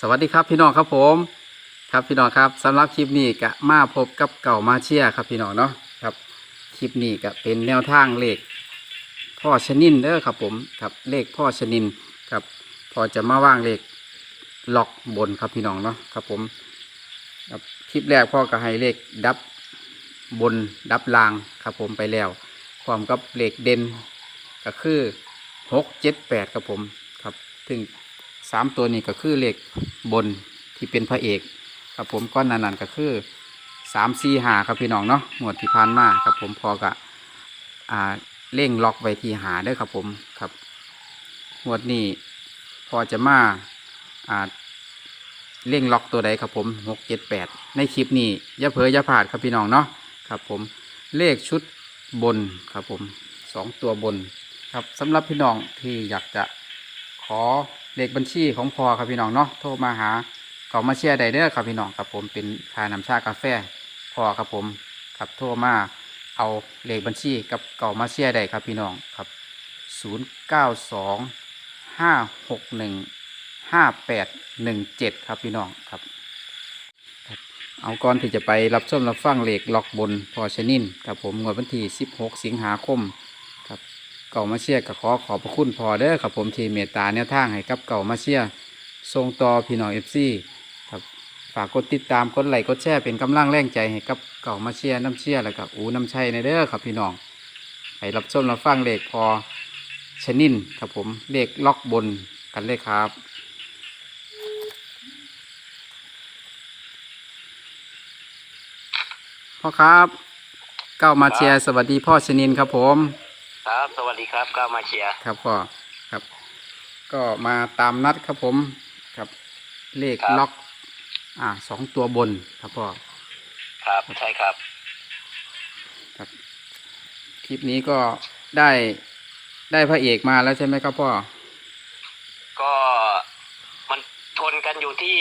สวัสดีครับพี่น้องครับผม ครับพี่น้องครับสำหรับคลิปนี้ก็มาพบกับเก่ามาเชียครับพี่น้องเนาะครับคลิปนี้ก็เป็นแนวทางเลขพ่อชนินเด้อครับผมครับเลขพ่อชนินครับพอจะมาว่างเลขล็อกบนครับพี่น้องเนาะครับผมครับคลิปแรกพ่อก็ให้เลขดับบนดับลางครับผมไปแล้วพร้อมกับเลขเด่นก็คือหกเจ็ดแปดครับผมครับถึง สามตัวนี้ก็คือเลขบนที่เป็นพระเอกครับผมก้อนนั้นๆก็คือสามสี่หาครับพี่น้องเนาะหมวดที่ผ่านมาครับผมพอกะอ่าเร่งล็อกไว้ที่หาด้อครับผมครับหมวดนี้พอจะมาอ่าเร่งล็อกตัวใดครับผมหกเจ็ดแปดในคลิปนี้อย่าเผลออย่าพลาดครับพี่น้องเนาะครับผมเลขชุดบนครับผมสองตัวบนครับสำหรับพี่น้องที่อยากจะ ขอเลขบัญชีของพอครับพี่น้องเนาะโทรมาหาเขามาเชียร์ไดเดอร์ครับพี่น้องครับผมเป็นคาน้ำชากาแฟพอครับผมครับโทรมาเอาเลขบัญชีกับเก่ามาเชียร์ไดครับพี่น้องครับศูนย์เก้าสองห้าหกหนึ่งห้าแปดหนึ่งเจ็ดครับพี่น้องครับ เอาก่อนที่จะไปรับชมรับฟังเลขล็อกบนพอชนินครับผมงวดวันที่ 16 สิงหาคม เก่ามาเชียร์ก็ขอขอบพระคุณพอเด้อครับผมที่เมตตาแนวทางให้กับเก่ามาเชียร์ส่งต่อพี่น้องเอฟซีครับฝากกดติดตามกดไลค์กดแชร์เป็นกำลังแรงใจให้กับเก่ามาเชียร์น้ำเชียร์แล้วก็อูน้ำชัยในเด้อครับพี่น้องให้รับชมรับฟังเลขพอชนินครับผมเลขล็อกบนกันเลยครับพ่อครับ เก้ามาเชียร์สวัสดีพ่อชนินครับผม ครับ สวัสดีครับก้าวมาเชียร์ครับพ่อครับ ก็มาตามนัดครับผมครับเลขล็อก อ่าสองตัวบนครับพ่อครับ ใช่ครับครับ คลิปนี้ก็ได้ได้พระเอกมาแล้วใช่ไหมครับพ่อก็มันชนกันอยู่ที่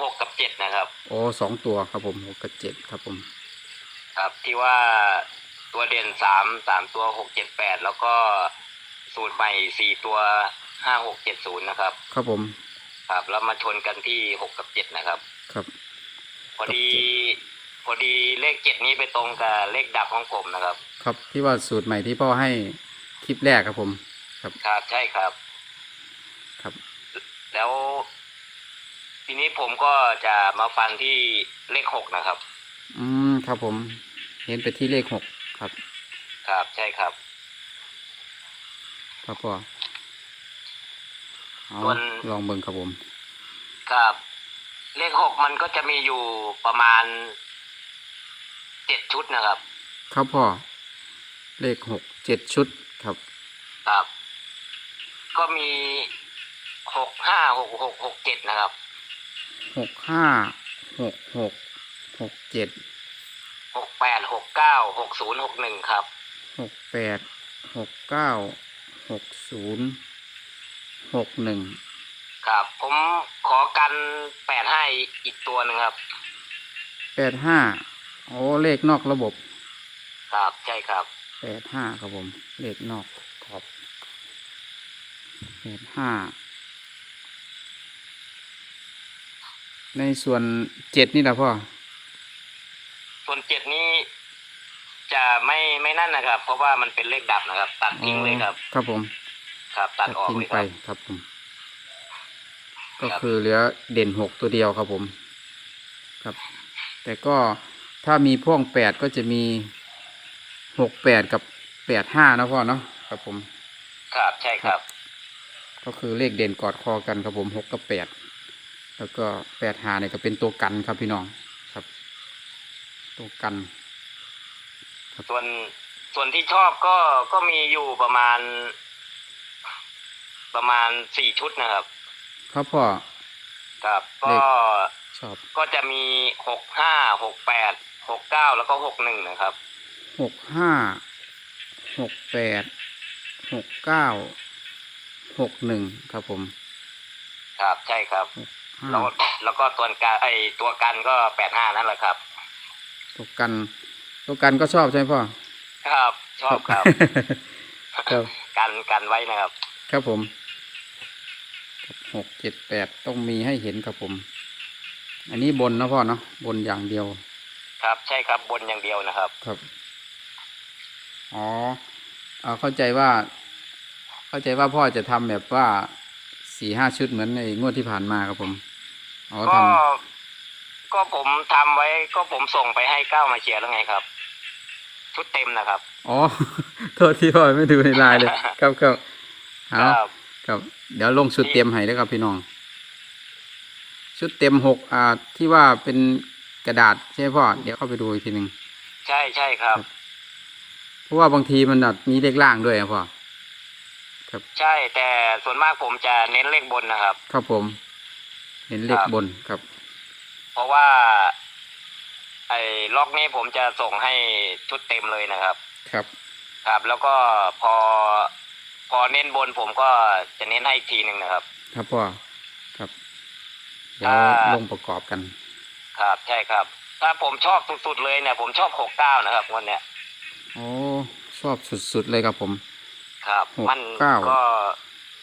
หกกับเจ็ดนะครับ โอ้สองตัวครับผมหกกับเจ็ดครับผม ครับที่ว่า ตัวเด่นสามสามตัวหกเจ็ดแปดแล้วก็สูตรใหม่สี่ตัวห้าหกเจ็ดศูนย์นะครับ ครับผม ครับแล้วมาชนกันที่หกกับเจ็ดนะครับ ครับ พอดีพอดีเลขเจ็ดนี้ไปตรงกับเลขดับของผมนะครับ ครับที่ว่าสูตรใหม่ที่พ่อให้คลิปแรกครับผม ครับครับใช่ครับ ครับ แล้ว ทีนี้ผมก็จะมาฟันที่เลขหกนะครับ อืมครับผม เห็นไปที่เลขหก ครับ ครับใช่ครับครับพ่อเอาส่วนลองเบิ่งครับผม ครับ เลขหกมันก็จะมีอยู่ประมาณเจ็ดชุดนะครับ ครับพ่อ เลขหกเจ็ดชุดครับ ครับ ก็มีหกห้าหกหกหกเจ็ดนะครับหกห้าหกหกหกเจ็ดหก แปดหกเก้าหกศูนย์หกหนึ่งครับหกแปดหกเก้าหกศูนย์หกหนึ่งครับ ผมขอกันแปดให้อีกตัวหนึ่งครับแปดห้าโอ้เลขนอกระบบครับใช่ครับแปดห้าครับผม เลขนอกขอบแปดห้าในส่วนเจ็ดนี่แหละพ่อ ส่วนเจ็ดนี้จะไม่ไม่นั่นนะครับ เพราะว่ามันเป็นเลขดับนะครับ ตัดทิ้งเลยครับอ๋อครับผม ครับตัดออกทิ้งเลยคไปรับ ครับผม ก็ครับ คือเหลือเด่นหกตัวเดียวครับผม ครับ แต่ก็ถ้ามีพ่วงแปดก็จะมีหกแปดกับแปดห้านะพ่อเนาะครับผม ครับใช่ครับ ก็คือเลขเด่นกอดคอกันครับผมหกกับแปดแล้วก็แปดหาเนี่ยก็เป็นตัวกันครับพี่น้องครับ ตัวกัน ส่วนส่วนที่ชอบก็ก็มีอยู่ประมาณ ประมาณสี่ชุดนะครับ ครับพ่อครับเลก็ขชอบก็จะมีหกห้าหกแปดหกเก้าแล้วก็หกหนึ่งนะครับหกห้าหกแปดหกเก้าหกหนึ่งครับผม ครับใช่ครับห้าแล้วแล้วก็ตัวการไอตัวกันก็แปดห้านั่นแหละครับ ตัวกันตัวกันก็ชอบใช่ไหมพ่อ ครับ ชอบครับ ครับ กันกันไว้นะครับ ครับผมหกเจ็ดแปดต้องมีให้เห็นครับผม อันนี้บนนะพ่อเนาะบนอย่างเดียว ครับใช่ครับบนอย่างเดียวนะครับครับอ๋อเอาเข้าใจว่า เข้าใจว่าพ่อจะทำแบบว่าสี่ห้าชุดเหมือนในงวดที่ผ่านมาครับผมอ๋อทก็ ก็ผมทำไว้ก็ผมส่งไปให้ก้าวมาเชียร์แล้วไงครับ ชุดเต็มนะครับำอ๋อ โทษที่พ่อไม่ดูในไลน์เลย ครับครับคเอารับ ครับ เดี๋ยวลงชุดเต็มให้ด้วยครับพี่น้อง ชุดเต็มหกอ่า ที่ว่าเป็นกระดาษใช่ไหมพ่อ เดี๋ยวเข้าไปดูอีกทีหนึ่ง ใช่ใช่ครับ เพราะว่าบางทีมันอาจมีเลขล่างด้วยครับพ่อ ใช่แต่ส่วนมากผมจะเน้นเลขบนนะครับ ครับผม เห็นเลขครับ บนครับเพ ราะว่า ไอ้ล็อกนี้ผมจะส่งให้ชุดเต็มเลยนะครับ ครับ ครับ แล้วก็พอ พอเน้นบนผมก็จะเน้นให้อีกทีหนึ่งนะครับ ครับพ่อครับเดี๋ยวอ่า ลงประกอบกัน ครับ ใช่ครับ ถ้าผมชอบสุดๆเลยเนี่ย ผมชอบหกเก้านะครับวันเนี้ยโอ้ชอบสุดๆเลยครับผม ครับ หกมันเก้า ก็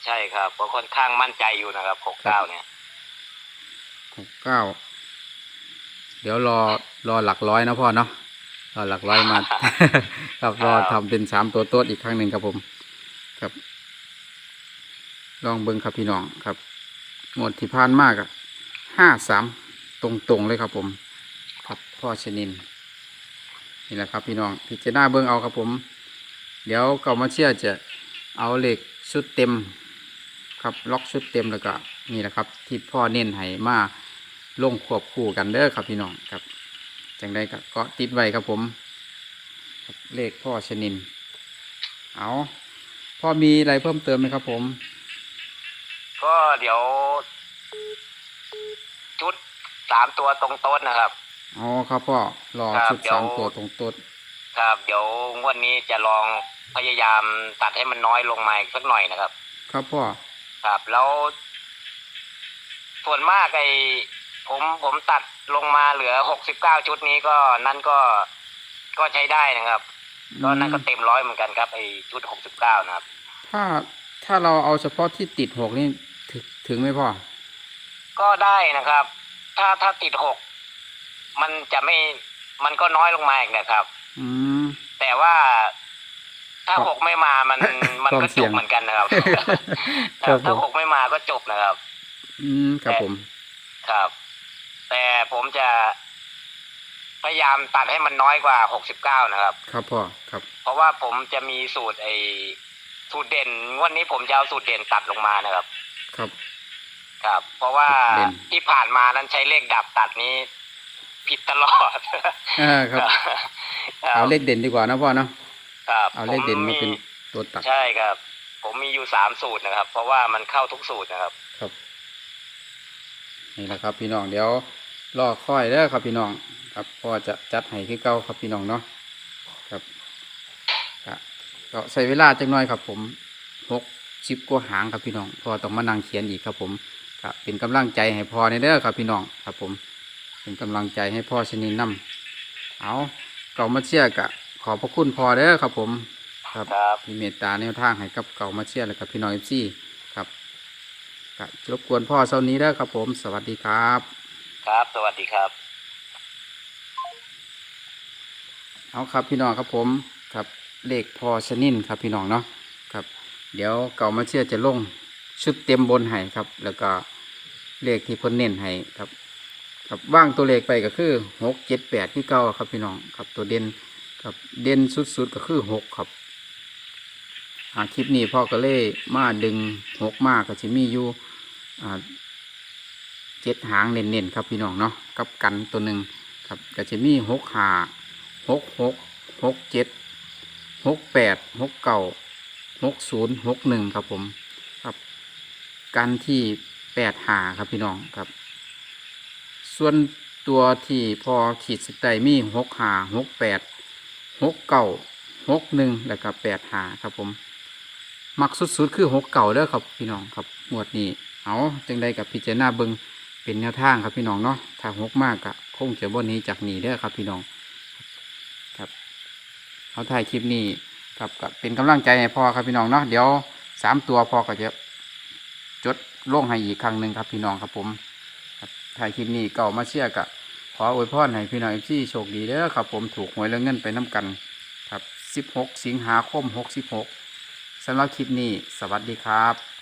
ใช่ครับก็ค่อนข้างมั่นใจอยู่นะครับหกเก้าเนี่ย หกเก้า เดี๋ยวรอรอหลักร้อยนะพ่อเนาะรอหลักร้อยมา ครับรอทำเป็นสามตัวโต๊ดอีกครั้งหนึ่งครับผม ครับ ลองเบิ้งครับพี่น้องครับงวดที่ผ่านมากอะห้าสามตรงๆเลยครับผม ครับพ่อชนินนี่แหละครับพี่น้องพิจารณาเบิ้งเอาครับผม เดี๋ยวเก่ามาเชื่อจะเอาเหล็กชุดเต็ม ครับล็อกชุดเต็มแล้วก็นี่แหละครับ ที่พ่อเน้นให้มา ลงควบคู่กันเด้อครับพี่น้องครับจังได้ก็เกาะติดไว้ครับผมครับเลขพ่อชนิน เอาพ่อมีอะไรเพิ่มเติมไหมครับผม ก็เดี๋ยวชุดสามตัวตรงโต๊ดนะครับ อ๋อครับพ่อรอครับชุดเดี๋ยว สามตัวตรงโต๊ดครับ เดี๋ยวงวดนี้จะลองพยายามตัดให้มันน้อยลงมาอีกสักหน่อยนะครับ ครับพ่อ ครับแล้ว ส่วนมากไอ้ ผมผมตัดลงมาเหลือหกสิบเก้าชุดนี้ก็นั่นก็ก็ใช้ได้นะครับก็นั่นก็เต็มร้อยเหมือนกันครับไอ้ชุดหกสิบเก้านะครับ ถ้าถ้าเราเอาเฉพาะที่ติดหกนี่ถึงถึงไหมพ่อก็ได้นะครับ ถ้าถ้าติดหกมันจะไม่มันก็น้อยลงมาอีกนะครับ อืมแต่ว่าถ้าครับหกไม่มามันมันความก็เสี่จยงบเหมือนกันนะครับครับถ้าผมหกไม่มาก็จบนะครับ อืมครับผม ครับ แต่ผมจะพยายามตัดให้มันน้อยกว่าหกสิบเก้านะครับ ครับพ่อครับ เพราะว่าผมจะมีสูตรไอ้สูตรเด่นงวันนี้ผมจะเอาสูตรเด่นตัดลงมานะครับ ครับ ครับ เพราะว่าเด่น ที่ผ่านมานั้นใช้เลขดับตัดนี้ ผิดตลอดอ่าครับ ครับเอาเลขเด่นดีกว่านะพ่อเนาะครับเอาเลขเด่นมาเป็นผตัวตัดใช่ครับ ผมมีอยู่สามสูตรนะครับ เพราะว่ามันเข้าทุกสูตรนะครับ ครับ นี่แหละครับ พี่น้องเดี๋ยวรอค่อยเด้อครับพี่น้องครับพ่อจะจัดให้คือเก่าครับพี่น้องเนาะครับครับก็ใส่เวลาจังน้อยครับ ผมหกสิบกว่าหางครับพี่น้องพ่อต้องมานั่งเขียนอีกครับผมครับเป็นกำลังใจให้พ่อในเด้อครับพี่น้องครับ ผม เป็นกำลังใจให้พ่อชนินนำเอาเก่ามาเชียร์กะ ขอบพระคุณพ่อเด้อครับผมครับครับมีเมตตาแนวทางให้กับเก่ามาเชียร์และกับพี่น้องเอฟซีค รับก็รบกวนพ่อเช้านี้แล้วครับผม สวัสดีครับ ครับ สวัสดีครับ เอาครับพี่น้องครับผมครับเลขพ่อชนินครับพี่น้องเนาะครับ เดี๋ยวเก่ามาเชียร์จะลงชุดเต็มบนให้ครับ แล้วก็เลขที่เพ่นเน้นให้ครับ ครับว่างตัวเลขไปก็คือหกเจ็ดแปดที่เก้าครับพี่น้องครับตัวเด่นครับเด่นสุดๆก็คือหกครับอาคลิปนี้พ่อก็เลยมาดึงหกมากก็จะมีอยู่อ่า เจ็ดหางเน้นๆครับพี่น้องเนาะกับกันตัวหนึ่งครับก็จะมีหกหาหกหกหกเจ็ดหกแปดหกเก้าหกศูนย์หกหนึ่งครับผมครับกันที่แปดหาครับพี่น้องครับ ส่วนตัวที่พอขีดสไตมีหกหาหกแปดหกเก่าหกหนึ่งแล้วก็แปดหาครับผม มักสุดๆคือหกเก่าเด้อครับพี่น้องครับหมวดนี้ เอาจังใดกับพิจารณาเบิงเป็นแนวทางครับพี่น้องเนาะถ้าหกมากกะคงจะบนนี้จากหนีเด้อครับพี่น้อง ครับเอาถ่ายคลิปนี้ครับก็เป็นกำลังใจให้พ่อครับพี่น้องเนาะเดี๋ยวสามตัวพ่อก็จะจดล่งให้อีกครั้งหนึ่งครับพี่น้องครับผมครับถ่ายคลิปนี้ก่ามาเชียร์กะขออวยพรให้พี่น้องเอฟซีโชคดีเด้อครับ ผมถูกหวยแล้วเงินไปน้ำกัน ครับ 16 สิงหาคม 66สำหรับคลิปนี้ สวัสดีครับ